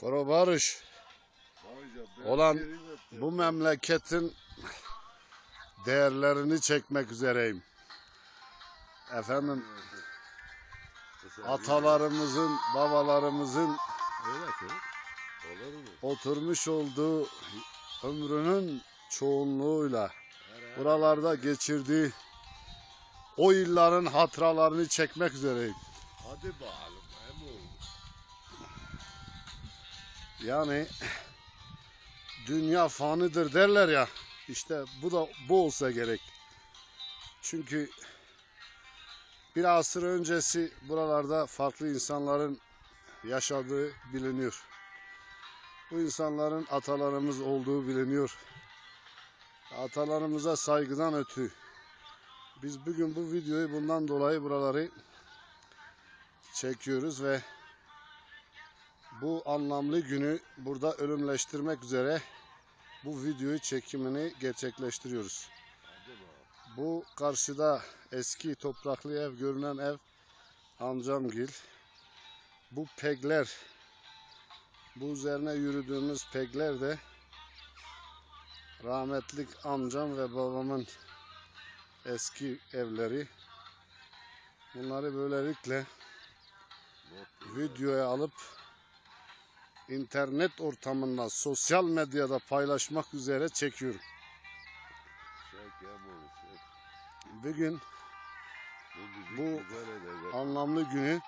Koro Barış olan bu memleketin değerlerini çekmek üzereyim. Efendim atalarımızın, babalarımızın oturmuş olduğu ömrünün çoğunluğuyla buralarda geçirdiği o yılların hatıralarını çekmek üzereyim. Hadi bakalım. Yani dünya fanidir derler ya. İşte bu da bu olsa gerek. Çünkü bir asır öncesi buralarda farklı insanların yaşadığı biliniyor. Bu insanların atalarımız olduğu biliniyor. Atalarımıza saygıdan ötürü biz bugün bu videoyu bundan dolayı buraları çekiyoruz ve bu anlamlı günü burada ölümleştirmek üzere bu videoyu çekimini gerçekleştiriyoruz. Bu karşıda eski topraklı ev görünen ev amcamgil. Bu pegler, bu üzerine yürüdüğümüz pegler de rahmetlik amcam ve babamın eski evleri. Bunları böylelikle videoya alıp internet ortamında sosyal medyada paylaşmak üzere çekiyorum. Çek Emo. Çek. Bugün Bu, Bu anlamlı günü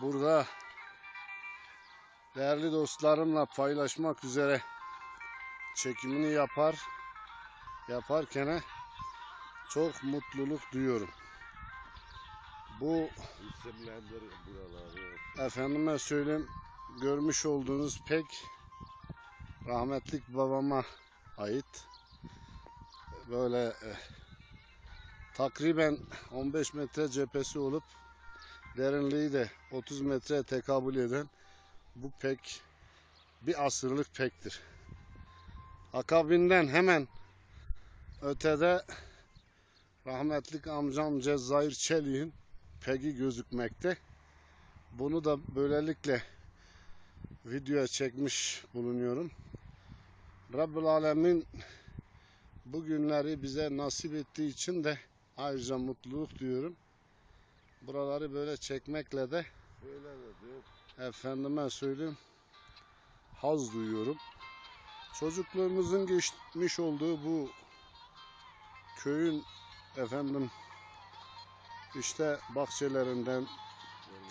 burada değerli dostlarımla paylaşmak üzere çekimini yapar yaparken çok mutluluk duyuyorum. Bu İsimlendir buraları. efendime söyleyeyim görmüş olduğunuz pek rahmetlik babama ait. Böyle e, takriben 15 metre cephesi olup derinliği de 30 metre tekabül eden bu pek bir asırlık pektir. Akabinden hemen ötede rahmetlik amcam Cezayir Çelik'in pegi gözükmekte. Bunu da böylelikle videoya çekmiş bulunuyorum. Rabbül Alemin bu günleri bize nasip ettiği için de ayrıca mutluluk duyuyorum. Buraları böyle çekmekle de efendime söyleyeyim haz duyuyorum. Çocukluğumuzun geçmiş olduğu bu köyün efendim işte bahçelerinden,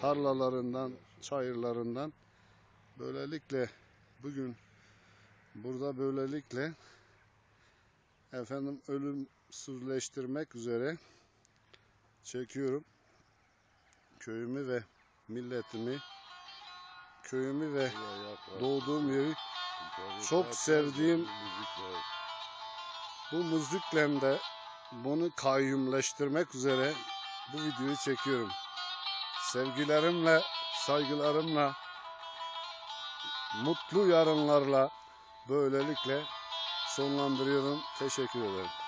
tarlalarından, çayırlarından böylelikle bugün burada böylelikle efendim ölümsüzleştirmek üzere çekiyorum köyümü ve milletimi köyümü ve doğduğum yeri çok sevdiğim- bu müzikle de bunu kayyumleştirmek üzere bu videoyu çekiyorum. Sevgilerimle, saygılarımla, mutlu yarınlarla böylelikle sonlandırıyorum. Teşekkür ederim.